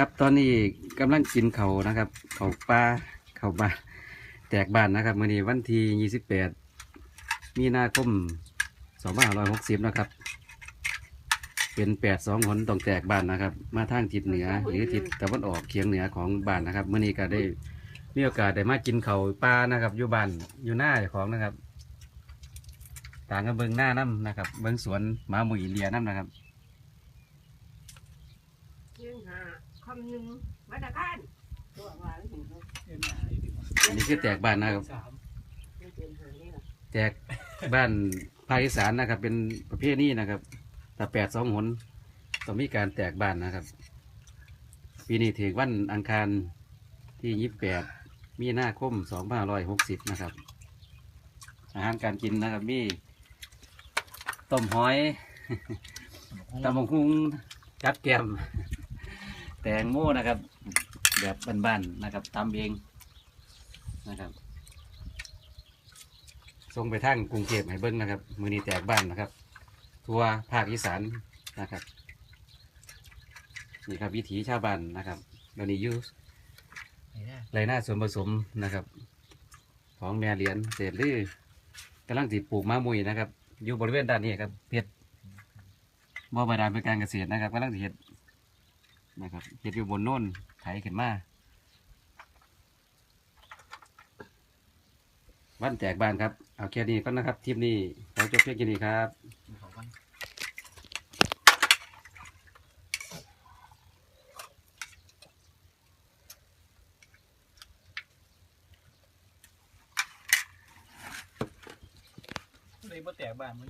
ครับตอนนี้กำลังกินเขานะครับเขาปลาเขาวบ้าแตกบานนะครับมื่อนี้วันที่ยี่สิบแปดมีนาคมสองพันะครับ เป็นแปดสองหนต้องแตกบานนะครับ มาทางทิศเหนือหรือทิศตะวันออกเฉียงเหนือของบ้านนะครับมื่อนี้ก็ได้มีโอกาสได้มากินเขาปลานะครับ อยู่บ้านอยู่หน้าของนะครับ ต่างกันเบิ้งหน้าน้ำนะครับ เบิ้งสวนหมาหมุยเลียน้ำนะครับ ยืนหา คำหนึ่งมาตรการตัวว่าไม่ถึงเขาอันนี้คือแตกบ้านนะครับไม่เกินหาได้หรอแจกบ้านภาคอีสานนะครับ เป็นประเภทนี้นะครับแต่แปดสองหนต้องมีการแตกบ้านนะครับ ปีนี้ถือวันอังคารที่ยี่สิบแปดมีนาคมสองพันร้อยหกสิบนะครับ อาหารการกินนะครับมีต้มหอย ตำบักหุ่งจับแกม แตงโมนะครับ แบบบ้านๆนะครับตำเองนะครับส่งไปทางกรุงเทพให้เบิ้งนะครับ มือนี้แตกบ้านนะครับ ทัวร์ภาคอีสานนะครับนี่ครับวิถีชาวบ้านนะครับตอนนี้อยู่ไรหน้าส่วนผสมนะครับ ของแม่เหรียญเศษลือกำลังติปลูกมะมุยนะครับ อยู่บริเวณด้านนี้ครับเพชรบ่อบาดาลเป็นการเกษตรนะครับกำลังสิเห็ด นะครับเห็ดอยู่บนโน่นไถขึ้นมาวันแจกบานครับ เอาแค่นี้ก็นะครับทีมนี้ขอจบเพียงแค่นี้ครับเลยบ่แตกบ้านมัน